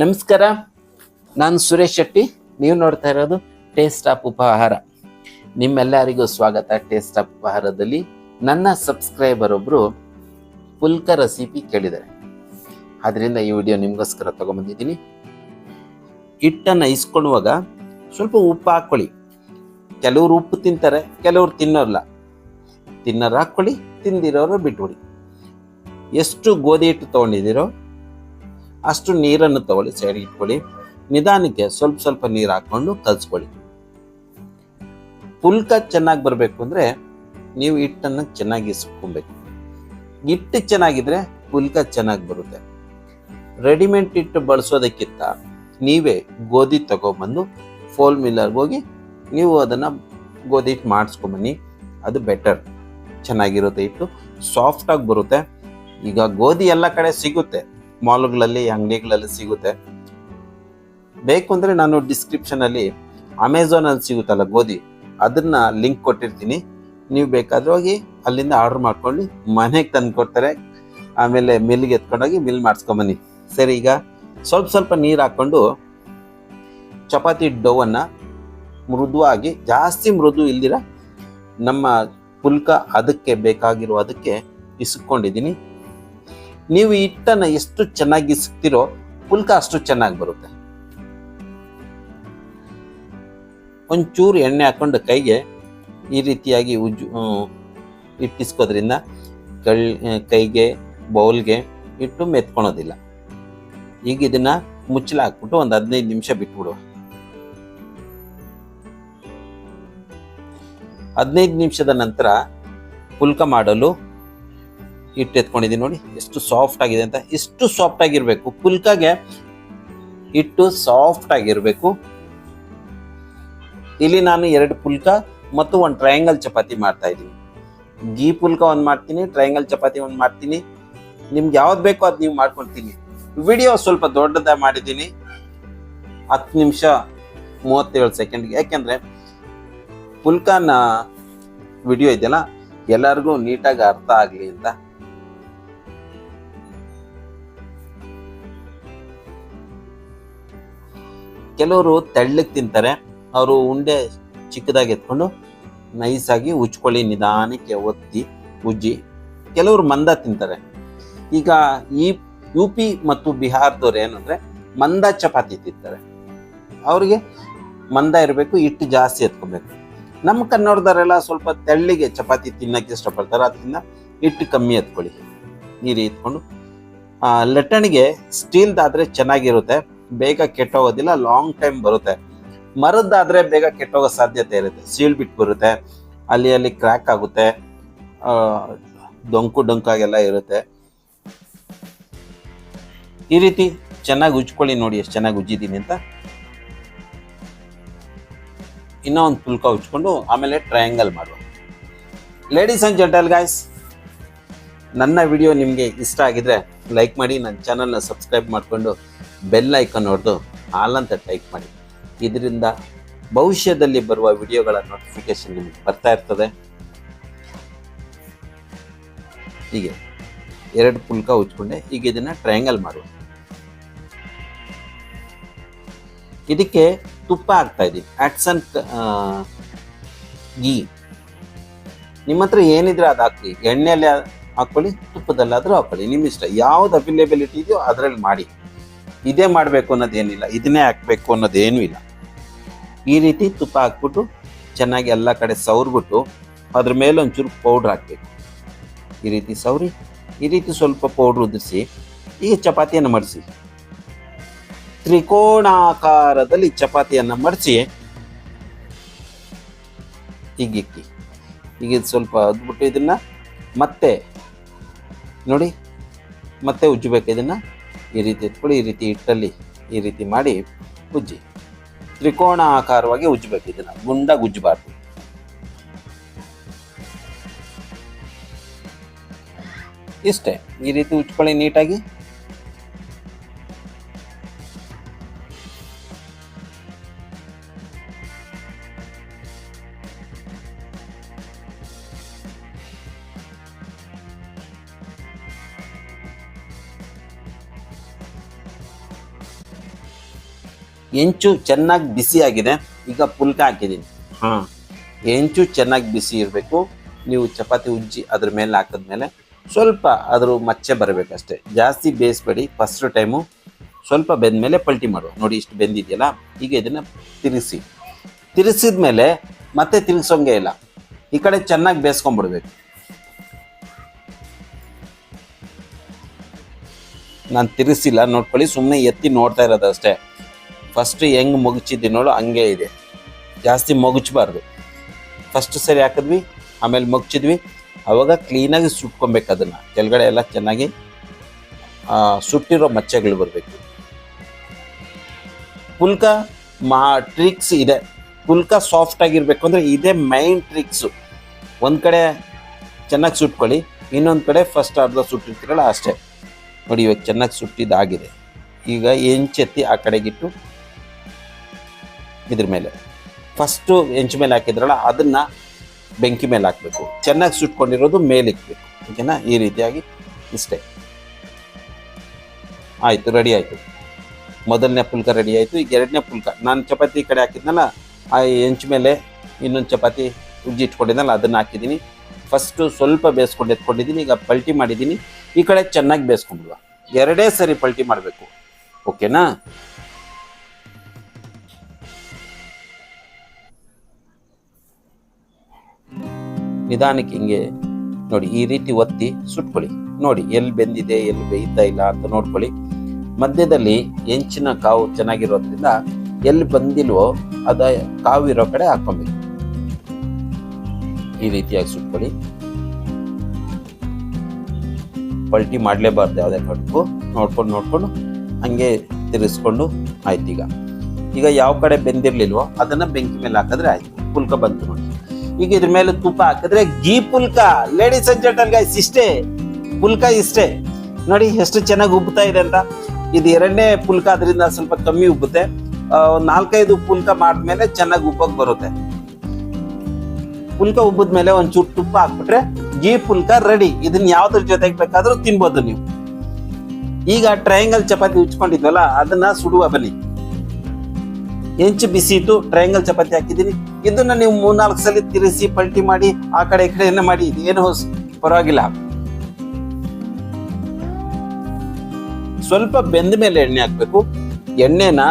ನಮಸ್ಕಾರ, ನಾನು ಸುರೇಶ್ ಶೆಟ್ಟಿ. ನೀವು ನೋಡ್ತಾ ಇರೋದು ಟೇಸ್ಟ್ ಆಫ್ ಉಪಹಾರ ನಿಮ್ಮೆಲ್ಲರಿಗೂ ಸ್ವಾಗತ ಟೇಸ್ಟ್ ಆಫ್ ಉಪಹಾರದಲ್ಲಿ ನನ್ನ ಸಬ್ಸ್ಕ್ರೈಬರ್ ಒಬ್ಬರು ಪುಲ್ಕ ರೆಸಿಪಿ ಕೇಳಿದ್ದಾರೆ. ಅದರಿಂದ ಈ ವಿಡಿಯೋ ನಿಮಗೋಸ್ಕರ ತಗೊಂಬಂದಿದ್ದೀನಿ ಹಿಟ್ಟನ್ನು ಇಸ್ಕೊಳ್ಳುವಾಗ ಸ್ವಲ್ಪ ಉಪ್ಪು ಹಾಕ್ಕೊಳ್ಳಿ. ಕೆಲವರು ಉಪ್ಪು ತಿಂತಾರೆ, ಕೆಲವರು ತಿನ್ನೋಲ್ಲ. ತಿನ್ನೋರು ಹಾಕ್ಕೊಳ್ಳಿ, ತಿಂದಿರೋರು ಬಿಟ್ಬಿಡಿ. ಎಷ್ಟು ಗೋಧಿ ಹಿಟ್ಟು ತೊಗೊಂಡಿದ್ದೀರೋ ಅಷ್ಟು ನೀರನ್ನು ತಗೊಳ್ಳಿ, ಸೈಡ್ ಇಟ್ಕೊಳ್ಳಿ. ನಿಧಾನಕ್ಕೆ ಸ್ವಲ್ಪ ಸ್ವಲ್ಪ ನೀರು ಹಾಕೊಂಡು ಕಲ್ಸ್ಕೊಳ್ಳಿ. ಪುಲ್ಕ ಚೆನ್ನಾಗಿ ಬರಬೇಕು ಅಂದರೆ ನೀವು ಹಿಟ್ಟನ್ನು ಚೆನ್ನಾಗಿ ಇಸ್ಕೊಬೇಕು. ಹಿಟ್ಟು ಚೆನ್ನಾಗಿದ್ರೆ ಪುಲ್ಕ ಚೆನ್ನಾಗಿ ಬರುತ್ತೆ. ರೆಡಿಮೇಡ್ ಹಿಟ್ಟು ಬಳಸೋದಕ್ಕಿಂತ ನೀವೇ ಗೋಧಿ ತಗೊಬಂದು ಫೋಲ್ ಮಿಲ್ಲರ್ಗೆ ಹೋಗಿ ನೀವು ಅದನ್ನು ಗೋಧಿ ಹಿಟ್ಟು ಮಾಡಿಸ್ಕೊಂಬನ್ನಿ. ಅದು ಬೆಟರ್ ಚೆನ್ನಾಗಿರುತ್ತೆ ಹಿಟ್ಟು. ಸಾಫ್ಟಾಗಿ ಬರುತ್ತೆ. ಈಗ ಗೋಧಿ ಎಲ್ಲ ಕಡೆ ಸಿಗುತ್ತೆ. ಮಾಲ್ಗಳಲ್ಲಿ, ಅಂಗಡಿಗಳಲ್ಲಿ ಸಿಗುತ್ತೆ. ಬೇಕು ಅಂದರೆ ನಾನು ಡಿಸ್ಕ್ರಿಪ್ಷನಲ್ಲಿ ಅಮೆಝಾನಲ್ಲಿ ಸಿಗುತ್ತಲ್ಲ ಗೋಧಿ, ಅದನ್ನ ಲಿಂಕ್ ಕೊಟ್ಟಿರ್ತೀನಿ. ನೀವು ಬೇಕಾದ್ರೆ ಹೋಗಿ ಅಲ್ಲಿಂದ ಆರ್ಡರ್ ಮಾಡ್ಕೊಂಡು ಮನೆಗೆ ತಂದು ಕೊಡ್ತಾರೆ. ಆಮೇಲೆ ಮಿಲ್ಗೆ ಎತ್ಕೊಂಡೋಗಿ ಮಿಲ್ ಮಾಡಿಸ್ಕೊಂಬನ್ನಿ ಸರಿ, ಈಗ ಸ್ವಲ್ಪ ಸ್ವಲ್ಪ ನೀರು ಹಾಕ್ಕೊಂಡು ಚಪಾತಿ ಡೋವನ್ನು ಮೃದುವಾಗಿ, ಜಾಸ್ತಿ ಮೃದು ಇಲ್ದಿರ ನಮ್ಮ ಪುಲ್ಕ ಅದಕ್ಕೆ ಬೇಕಾಗಿರೋ ಅದಕ್ಕೆ ಇಸ್ಕೊಂಡಿದ್ದೀನಿ. ನೀವು ಹಿಟ್ಟನ್ನು ಎಷ್ಟು ಚೆನ್ನಾಗಿ ಸಿಕ್ತೀರೋ ಪುಲ್ಕ ಅಷ್ಟು ಚೆನ್ನಾಗಿ ಬರುತ್ತೆ. ಒಂಚೂರು ಎಣ್ಣೆ ಹಾಕೊಂಡು ಕೈಗೆ ಈ ರೀತಿಯಾಗಿ ಉಜ್ಜು ಇಟ್ಟಿಸ್ಕೋದ್ರಿಂದ ಕಳ್ ಕೈಗೆ, ಬೌಲ್ಗೆ ಇಟ್ಟು ಮೆತ್ಕೊಳೋದಿಲ್ಲ. ಈಗ ಇದನ್ನ ಮುಚ್ಚಲ ಹಾಕ್ಬಿಟ್ಟು ಒಂದು ಹದಿನೈದು ನಿಮಿಷ ಬಿಟ್ಬಿಡುವ. ಹದಿನೈದು ನಿಮಿಷದ ನಂತರ ಪುಲ್ಕ ಮಾಡಲು ಹಿಟ್ಟು ಎತ್ಕೊಂಡಿದ್ದೀನಿ ನೋಡಿ. ಎಷ್ಟು ಸಾಫ್ಟ್ ಆಗಿದೆ ಅಂತ. ಎಷ್ಟು ಸಾಫ್ಟ್ ಆಗಿರಬೇಕು. ಪುಲ್ಕಾಗೆ ಹಿಟ್ಟು ಸಾಫ್ಟ್ ಆಗಿರಬೇಕು. ಇಲ್ಲಿ ನಾನು ಎರಡು ಪುಲ್ಕ ಮತ್ತು ಒಂದು ಟ್ರಯಾಂಗಲ್ ಚಪಾತಿ ಮಾಡ್ತಾ ಇದ್ದೀನಿ. ಗೀ ಪುಲ್ಕ ಒಂದು ಮಾಡ್ತೀನಿ ಟ್ರಯಾಂಗಲ್ ಚಪಾತಿ ಒಂದು ಮಾಡ್ತೀನಿ. ನಿಮ್ಗೆ ಯಾವ್ದು ಬೇಕೋ ಅದು ನೀವು ಮಾಡ್ಕೊಳ್ತೀನಿ ವಿಡಿಯೋ ಸ್ವಲ್ಪ ದೊಡ್ಡದಾಗಿ ಮಾಡಿದ್ದೀನಿ. ಹತ್ತು ನಿಮಿಷ ಮೂವತ್ತೇಳು ಸೆಕೆಂಡ್ಗೆ ಯಾಕೆಂದ್ರೆ ಪುಲ್ಕನ ವಿಡಿಯೋ ಇದೆಯಲ್ಲ, ಎಲ್ಲರಿಗೂ ನೀಟಾಗಿ ಅರ್ಥ ಆಗಲಿ ಅಂತ. ಕೆಲವರು ತೆಳ್ಳಗೆ ತಿಂತಾರೆ, ಅವರು ಉಂಡೆ ಚಿಕ್ಕದಾಗಿ ಎತ್ಕೊಂಡು ನೈಸಾಗಿ ಉಚ್ಕೊಳ್ಳಿ ನಿಧಾನಕ್ಕೆ ಒತ್ತಿ, ಉಜ್ಜಿ. ಕೆಲವರು ಮಂದ ತಿಂತಾರೆ. ಈಗ ಈ ಯು ಪಿ ಮತ್ತು ಬಿಹಾರದವ್ರು ಏನಂದ್ರೆ ಮಂದ ಚಪಾತಿ ತಿಂತಾರೆ. ಅವರಿಗೆ ಮಂದ ಇರಬೇಕು, ಹಿಟ್ಟು ಜಾಸ್ತಿ ಎತ್ಕೊಬೇಕು. ನಮ್ಮ ಕನ್ನಡದವರೆಲ್ಲ ಸ್ವಲ್ಪ ತೆಳ್ಳಿಗೆ ಚಪಾತಿ ತಿನ್ನಕ್ಕೆ ಇಷ್ಟಪಡ್ತಾರೆ, ಅದರಿಂದ ಹಿಟ್ಟು ಕಮ್ಮಿ ಎತ್ಕೊಳ್ಳಿ. ನೀರು ಎತ್ಕೊಂಡು ಲಟ್ಟಣಿಗೆ ಸ್ಟೀಲ್ದಾದರೆ ಚೆನ್ನಾಗಿರುತ್ತೆ. ಬೇಗ ಕೆಟ್ಟೋಗೋದಿಲ್ಲ ಲಾಂಗ್ ಟೈಮ್ ಬರುತ್ತೆ. ಮರದ್ದಾದ್ರೆ ಬೇಗ ಕೆಟ್ಟೋಗೋ ಸಾಧ್ಯತೆ ಇರುತ್ತೆ. ಸೀಳ್ ಬಿಟ್ಟು ಬರುತ್ತೆ, ಅಲ್ಲಿ ಅಲ್ಲಿ ಕ್ರ್ಯಾಕ್ ಆಗುತ್ತೆ ಡೊಂಕು ಡೊಂಕಾಗೆಲ್ಲ ಇರುತ್ತೆ. ಈ ರೀತಿ ಚೆನ್ನಾಗಿ ಉಜ್ಕೊಳ್ಳಿ ನೋಡಿ, ಎಷ್ಟು ಚೆನ್ನಾಗಿ ಉಜ್ಜಿದ್ದೀನಿ ಅಂತ. ಇನ್ನೂ ಒಂದು ಪುಲ್ಕ ಉಜ್ಕೊಂಡು ಆಮೇಲೆ ಟ್ರಯಾಂಗಲ್ ಮಾಡುವ. ಲೇಡೀಸ್ ಅಂಡ್ ಜೆಂಟಲ್ ಗಾಯ್ಸ್ ನನ್ನ ವಿಡಿಯೋ ನಿಮಗೆ ಇಷ್ಟ ಆಗಿದ್ರೆ ಲೈಕ್ ಮಾಡಿ, ನನ್ನ ಚಾನಲ್ನ ಸಬ್ಸ್ಕ್ರೈಬ್ ಮಾಡಿಕೊಂಡು ಬೆಲ್ ಐಕನ್ ಹೊಡೆದು ಅಂತ ಟೈಪ್ ಮಾಡಿ. ಇದರಿಂದ ಭವಿಷ್ಯದಲ್ಲಿ ಬರುವ ವಿಡಿಯೋಗಳ ನೋಟಿಫಿಕೇಶನ್ ನಿಮಗೆ ಬರ್ತಾ ಇರ್ತದೆ. ಹೀಗೆ ಎರಡು ಪುಲ್ಕ ಉಚ್ಕೊಂಡೆ ಈಗ ಇದನ್ನ ಟ್ರಯಾಂಗಲ್ ಮಾಡುವ. ಇದಕ್ಕೆ ತುಪ್ಪ ಹಾಕ್ತಾ ಇದ್ದೀವಿ ಆಕ್ಸನ್ ಗೀ ನಿಮ್ಮ ಹತ್ರ ಏನಿದ್ರೆ ಅದು ಹಾಕಿ ಎಣ್ಣೆಯಲ್ಲಿ ಹಾಕೊಳ್ಳಿ, ತುಪ್ಪದಲ್ಲಾದರೂ ಹಾಕೊಳ್ಳಿ. ನಿಮ್ಮ ಇಷ್ಟ ಯಾವ್ದು ಅವೈಲೇಬಿಲಿಟಿ ಇದೆಯೋ ಅದರಲ್ಲಿ ಮಾಡಿ. ಇದೇ ಮಾಡಬೇಕು ಅನ್ನೋದೇನಿಲ್ಲ ಇದನ್ನೇ ಹಾಕಬೇಕು ಅನ್ನೋದೇನೂ ಇಲ್ಲ. ಈ ರೀತಿ ತುಪ್ಪ ಹಾಕ್ಬಿಟ್ಟು ಚೆನ್ನಾಗಿ ಎಲ್ಲ ಕಡೆ ಸವ್ರಿಬಿಟ್ಟು ಅದ್ರ ಮೇಲೆ ಒಂಚೂರು ಪೌಡ್ರ್ ಹಾಕಬೇಕು. ಈ ರೀತಿ ಸವರಿ, ಈ ರೀತಿ ಸ್ವಲ್ಪ ಪೌಡ್ರ್ ಉದುರಿಸಿ ಈಗ ಚಪಾತಿಯನ್ನು ಮಡಿಸಿ. ತ್ರಿಕೋಣಾಕಾರದಲ್ಲಿ ಚಪಾತಿಯನ್ನು ಮಡಿಸಿ ಈಗ ಇಕ್ಕಿ ಈಗ ಇದು ಸ್ವಲ್ಪ ಅದ್ಬಿಟ್ಟು ಇದನ್ನು ಮತ್ತೆ, ನೋಡಿ, ಮತ್ತೆ ಉಜ್ಜಬೇಕು ಇದನ್ನ. ಈ ರೀತಿ ಎತ್ಕೊಳ್ಳಿ, ಈ ರೀತಿ ಹಿಟ್ಟಲ್ಲಿ ಈ ರೀತಿ ಮಾಡಿ ಉಜ್ಜಿ. ತ್ರಿಕೋಣ ಆಕಾರವಾಗಿ ಉಜ್ಜಬೇಕು ಇದನ್ನ. ಗುಂಡಾಗಿ ಉಜ್ಜಬಾರ್ದು. ಇಷ್ಟೇ. ಈ ರೀತಿ ಉಜ್ಕೊಳ್ಳಿ ನೀಟಾಗಿ. ಹೆಂಚು ಚೆನ್ನಾಗಿ ಬಿಸಿ ಆಗಿದೆ ಈಗ ಪುಲ್ಕ ಹಾಕಿದ್ದೀನಿ. ಹಾಂ. ಹೆಂಚು ಚೆನ್ನಾಗಿ ಬಿಸಿ ಇರಬೇಕು ನೀವು ಚಪಾತಿ ಉಜ್ಜಿ ಅದ್ರ ಮೇಲೆ ಹಾಕಿದ್ಮೇಲೆ ಸ್ವಲ್ಪ ಅದ್ರ ಮಚ್ಚೆ ಬರಬೇಕಷ್ಟೇ. ಜಾಸ್ತಿ ಬೇಯಿಸ್ಬೇಡಿ ಫಸ್ಟ್ ಟೈಮು ಸ್ವಲ್ಪ ಬೆಂದ ಮೇಲೆ ಪಲ್ಟಿ ಮಾಡು ನೋಡಿ ಇಷ್ಟು ಬೆಂದಿದೆಯಲ್ಲ ಈಗ ಇದನ್ನು ತಿರುಗಿಸಿ. ತಿರುಗಿಸಿದ ಮೇಲೆ ಮತ್ತೆ ತಿರುಗಿಸೋಂಗೆ ಇಲ್ಲ. ಈ ಕಡೆ ಚೆನ್ನಾಗಿ ಬೇಯಿಸ್ಕೊಂಡ್ಬಿಡ್ಬೇಕು ನಾನು ತಿರುಗಿಸಿಲ್ಲ ನೋಡ್ಕೊಳ್ಳಿ ಸುಮ್ಮನೆ ಎತ್ತಿ ನೋಡ್ತಾ ಇರೋದು ಅಷ್ಟೇ ಫಸ್ಟ್ ಹೆಂಗೆ ಮುಗುಚಿದ್ದಿ ನೋಡು, ಹಂಗೆ ಇದೆ. ಜಾಸ್ತಿ ಮಗುಚಬಾರ್ದು. ಫಸ್ಟ್ ಸರಿ ಹಾಕಿದ್ವಿ, ಆಮೇಲೆ ಮುಗಿಸಿದ್ವಿ ಅವಾಗ ಕ್ಲೀನಾಗಿ ಸುಟ್ಕೊಬೇಕು ಅದನ್ನು. ಕೆಳಗಡೆ ಎಲ್ಲ ಚೆನ್ನಾಗಿ ಸುಟ್ಟಿರೋ ಮಚ್ಚೆಗಳು ಬರಬೇಕು. ಪುಲ್ಕ ಮಾ ಟ್ರಿಕ್ಸ್ ಇದೆ. ಪುಲ್ಕ ಸಾಫ್ಟ್ ಆಗಿರಬೇಕು ಅಂದರೆ ಇದೇ ಮೈನ್ ಟ್ರಿಕ್ಸು ಒಂದು ಕಡೆ ಚೆನ್ನಾಗಿ ಸುಟ್ಕೊಳ್ಳಿ, ಇನ್ನೊಂದು ಕಡೆ ಫಸ್ಟ್ ಅರ್ಧ ಸುಟ್ಟಿರ್ತೀರಲ್ಲ ಅಷ್ಟೇ. ನೋಡಿ ಇವಾಗ ಚೆನ್ನಾಗಿ ಸುಟ್ಟಿದ್ದಾಗಿದೆ ಈಗ ಹೆಂಚೆತ್ತಿ ಆ ಕಡೆಗಿಟ್ಟು ಇದ್ರ ಮೇಲೆ. ಫಸ್ಟು ಹೆಂಚು ಮೇಲೆ ಹಾಕಿದ್ರಲ್ಲ, ಅದನ್ನ ಬೆಂಕಿ ಮೇಲೆ ಹಾಕಬೇಕು. ಚೆನ್ನಾಗಿ ಸುಟ್ಕೊಂಡಿರೋದು ಮೇಲೆ ಇಕ್ಬೇಕು. ಓಕೆನಾ ಈ ರೀತಿಯಾಗಿ ಇಷ್ಟೇ. ಆಯಿತು ರೆಡಿ ಆಯಿತು. ಮೊದಲನೇ ಪುಲ್ಕ ರೆಡಿ ಆಯಿತು, ಈಗ ಎರಡನೇ ಪುಲ್ಕ. ನಾನು ಚಪಾತಿ ಕಡೆ ಹಾಕಿದ್ನಲ್ಲ, ಆ ಹೆಂಚು ಮೇಲೆ ಇನ್ನೊಂದು ಚಪಾತಿ ಉಜ್ಜಿ ಇಟ್ಕೊಂಡಿದ್ನಲ್ಲ, ಅದನ್ನು ಹಾಕಿದ್ದೀನಿ ಫಸ್ಟು ಸ್ವಲ್ಪ ಬೇಯಿಸ್ಕೊಂಡು ಎತ್ಕೊಂಡಿದ್ದೀನಿ ಈಗ ಪಲ್ಟಿ ಮಾಡಿದ್ದೀನಿ ಈ ಕಡೆ ಚೆನ್ನಾಗಿ ಬೇಯಿಸ್ಕೊಂಡ್ಬಿಡುವ. ಎರಡೇ ಸರಿ ಪಲ್ಟಿ ಮಾಡಬೇಕು. ಓಕೆನಾ ನಿಧಾನಕ್ಕೆ ಹಿಂಗೆ ನೋಡಿ, ಈ ರೀತಿ ಒತ್ತಿ ಸುಟ್ಕೊಳ್ಳಿ. ನೋಡಿ, ಎಲ್ಲಿ ಬೆಂದಿದೆ, ಎಲ್ಲಿ ಬೇಯ್ತಾ ಇಲ್ಲ ಅಂತ ನೋಡ್ಕೊಳ್ಳಿ. ಮಧ್ಯದಲ್ಲಿ ಹೆಂಚಿನ ಕಾವು ಚೆನ್ನಾಗಿರೋದ್ರಿಂದ ಎಲ್ಲಿ ಬಂದಿಲ್ವೋ ಅದ ಕಾವು ಇರೋ ಕಡೆ ಹಾಕೊಬೇಕು ಈ ರೀತಿಯಾಗಿ ಸುಟ್ಕೊಳ್ಳಿ. ಪಲ್ಟಿ ಮಾಡಲೇಬಾರ್ದು ಯಾವುದೇ ಕಡ್ಕು ನೋಡ್ಕೊಂಡು ನೋಡ್ಕೊಂಡು ಹಂಗೆ ತಿರುಗಿಸ್ಕೊಂಡು ಆಯ್ತು ಈಗ. ಈಗ ಯಾವ ಕಡೆ ಬೆಂದಿರಲಿಲ್ವೋ ಅದನ್ನ ಬೆಂಕಿ ಮೇಲೆ ಹಾಕಿದ್ರೆ ಆಯ್ತು. ಪುಲ್ಕ ಬಂತು ನೋಡಿ. ಈಗ ಇದ್ರ ಮೇಲೆ ತುಪ್ಪ ಹಾಕಿದ್ರೆ ghee phulka. Ladies and gentle guys ಇಷ್ಟೇ. ಪುಲ್ಕ ಇಷ್ಟೇ. ನೋಡಿ, ಎಷ್ಟು ಚೆನ್ನಾಗಿ ಉಬ್ಬುತ್ತಾ ಇದೆ ಅಂತ. ಇದು ಎರಡನೇ ಪುಲ್ಕ, ಅದರಿಂದ ಸ್ವಲ್ಪ ಕಮ್ಮಿ ಉಬ್ಬುತ್ತೆ. ಒಂದ್ ನಾಲ್ಕೈದು ಪುಲ್ಕ ಮಾಡಿದ್ಮೇಲೆ ಚೆನ್ನಾಗಿ ಉಬ್ಬಕ್ಕೆ ಬರುತ್ತೆ. ಪುಲ್ಕ ಉಬ್ಬಿದ್ಮೇಲೆ ಒಂಚೂರು ತುಪ್ಪ ಹಾಕ್ಬಿಟ್ರೆ ಗೀ ಪುಲ್ಕ ರೆಡಿ ಇದನ್ನ ಯಾವ್ದ್ರ ಜೊತೆಗೆ ಬೇಕಾದ್ರೂ ತಿನ್ಬೋದು ನೀವು. ಈಗ ಟ್ರಯಾಂಗಲ್ ಚಪಾತಿ ಉಚ್ಕೊಂಡಿದ್ವಲ್ಲ, ಅದನ್ನ ಸುಡುವ ಬನ್ನಿ. ಹೆಂಚು ಬಿಸಿ ಇದ್ದು ಟ್ರಯಾಂಗಲ್ ಚಪಾತಿ ಹಾಕಿದ್ದೀನಿ. ಇದನ್ನ ನೀವು ಮೂರ್ನಾಲ್ಕು ಸಲ ತಿರುಸಿ ಪಲ್ಟಿ ಮಾಡಿ ಆ ಕಡೆ ಈ ಕಡೆ ಏನೇ ಮಾಡಿ ಏನು ಪರವಾಗಿಲ್ಲ. ಸ್ವಲ್ಪ ಬೆಂದ ಮೇಲೆ ಎಣ್ಣೆ ಹಾಕ್ಬೇಕು. ಎಣ್ಣೆನ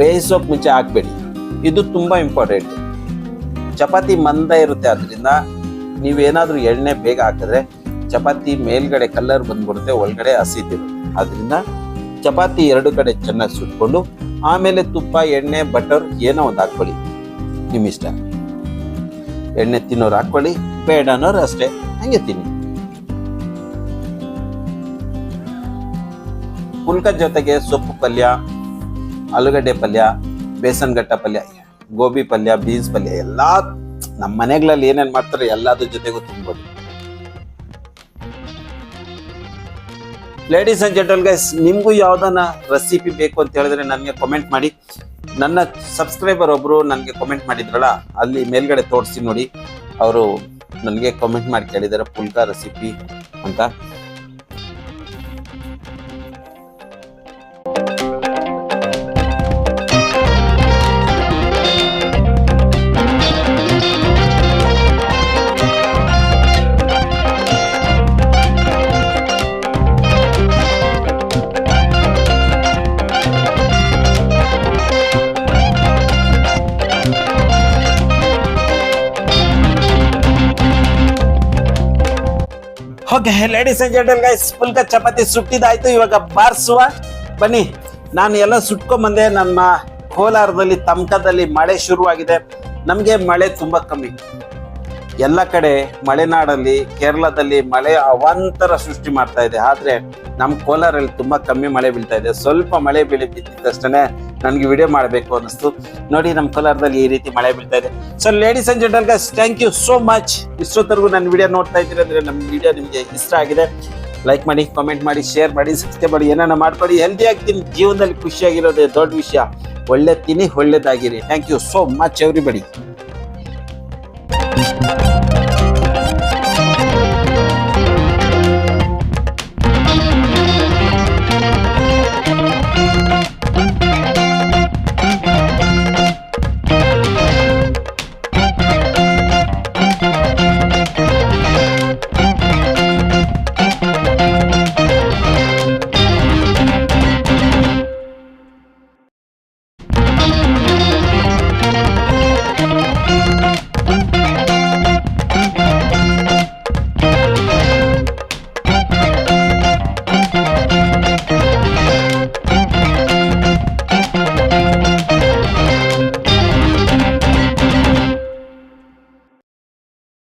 ಬೇಯಿಸೋಕ್ ಮುಂಚೆ ಹಾಕ್ಬೇಡಿ. ಇದು ತುಂಬಾ ಇಂಪಾರ್ಟೆಂಟ್ ಚಪಾತಿ ಮಂದ ಇರುತ್ತೆ ಅದರಿಂದ ನೀವೇನಾದ್ರೂ ಎಣ್ಣೆ ಬೇಗ ಹಾಕಿದ್ರೆ ಚಪಾತಿ ಮೇಲ್ಗಡೆ ಕಲರ್ ಬಂದ್ಬಿಡುತ್ತೆ, ಒಳಗಡೆ ಹಸಿತಿರುತ್ತೆ ಅದರಿಂದ ಚಪಾತಿ ಎರಡು ಕಡೆ ಚೆನ್ನಾಗಿ ಸುಟ್ಕೊಂಡು ಆಮೇಲೆ ತುಪ್ಪ, ಎಣ್ಣೆ, ಬಟರ್ ಏನೋ ಒಂದು ಹಾಕ್ಕೊಳ್ಳಿ. ನಿಮ್ಮ ಇಷ್ಟ ಎಣ್ಣೆ ತಿನ್ನೋರು ಹಾಕ್ಕೊಳ್ಳಿ, ಬೇಡ ಅನ್ನೋರು ಅಷ್ಟೇ. ಹಂಗೆ ತಿನ್ನಿ. ಪುಲ್ಕ ಜೊತೆಗೆ ಸೊಪ್ಪು ಪಲ್ಯ, ಆಲೂಗಡ್ಡೆ ಪಲ್ಯ, ಬೇಸನ್ ಗಟ್ಟ ಪಲ್ಯ, ಗೋಬಿ ಪಲ್ಯ, ಬೀನ್ಸ್ ಪಲ್ಯ, ಎಲ್ಲ ನಮ್ಮ ಮನೆಗಳಲ್ಲಿ ಏನೇನು ಮಾಡ್ತಾರೆ ಎಲ್ಲದ್ರ ಜೊತೆಗೂ ತಿನ್ಬೋದು. ಲೇಡೀಸ್ ಅಂಡ್ ಜೆಂಟಲ್ ಗೈಸ್ ನಿಮಗೂ ಯಾವ್ದನ್ನ ರೆಸಿಪಿ ಬೇಕು ಅಂತ ಹೇಳಿದ್ರೆ ನನಗೆ ಕಮೆಂಟ್ ಮಾಡಿ. ನನ್ನ ಸಬ್ಸ್ಕ್ರೈಬರ್ ಒಬ್ರು ನನಗೆ ಕಮೆಂಟ್ ಮಾಡಿದ್ರಲ್ಲ, ಅಲ್ಲಿ ಮೇಲ್ಗಡೆ ತೋರಿಸಿ ನೋಡಿ. ಅವರು ನನಗೆ ಕಮೆಂಟ್ ಮಾಡಿ ಕೇಳಿದ್ದಾರೆ ಪುಲ್ಕ ರೆಸಿಪಿ ಅಂತ. Okay ladies and gentle guys phulka chapati ಸುಟ್ಟಿದಾಯ್ತು. ಇವಾಗ ಬಾರಿಸುವ. ಬನ್ನಿ, ನಾನು ಎಲ್ಲ ಸುಟ್ಕೊಂಬಂದೆ ನಮ್ಮ ಕೋಲಾರದಲ್ಲಿ, ತಮ್ಕದಲ್ಲಿ ಮಳೆ ಶುರುವಾಗಿದೆ. ನಮಗೆ ಮಳೆ ತುಂಬ ಕಮ್ಮಿ. ಎಲ್ಲ ಕಡೆ ಮಲೆನಾಡಲ್ಲಿ, ಕೇರಳದಲ್ಲಿ ಮಳೆ ಅವಾಂತರ ಸೃಷ್ಟಿ ಮಾಡ್ತಾ ಇದೆ. ಆದ್ರೆ ನಮ್ಮ ಕೋಲಾರಲ್ಲಿ ತುಂಬಾ ಕಮ್ಮಿ ಮಳೆ ಬೀಳ್ತಾ ಇದೆ. ಸ್ವಲ್ಪ ಮಳೆ ಬೀಳಿ ಬಿದ್ದಿದ್ದಷ್ಟೇ ನನಗೆ ವಿಡಿಯೋ ಮಾಡಬೇಕು ಅನ್ನಿಸ್ತು. ನೋಡಿ ನಮ್ಮ ಕೋಲಾರದಲ್ಲಿ ಈ ರೀತಿ ಮಳೆ ಬೀಳ್ತಾ ಇದೆ. So ladies and gentle guys thank you so much ಇಷ್ಟೊತ್ತರೆಗೂ ನನ್ನ ವಿಡಿಯೋ ನೋಡ್ತಾ ಇದ್ದೀರಿ ಅಂದ್ರೆ ನಮ್ಮ ವಿಡಿಯೋ ನಿಮಗೆ ಇಷ್ಟ ಆಗಿದೆ. ಲೈಕ್ ಮಾಡಿ ಕಾಮೆಂಟ್ ಮಾಡಿ ಶೇರ್ ಮಾಡಿ ಸಬ್ಸ್ಕ್ರೈಬ್ ಮಾಡಿ ಏನಾನ ಮಾಡ್ಕೊಡಿ ಹೆಲ್ದಿ ಆಗ್ತೀನಿ ಜೀವನದಲ್ಲಿ ಖುಷಿಯಾಗಿರೋದೇ ದೊಡ್ಡ ವಿಷಯ. ಒಳ್ಳೆ ತಿನ್ನಿ, ಒಳ್ಳೇದಾಗಿರಿ. Thank you so much everybody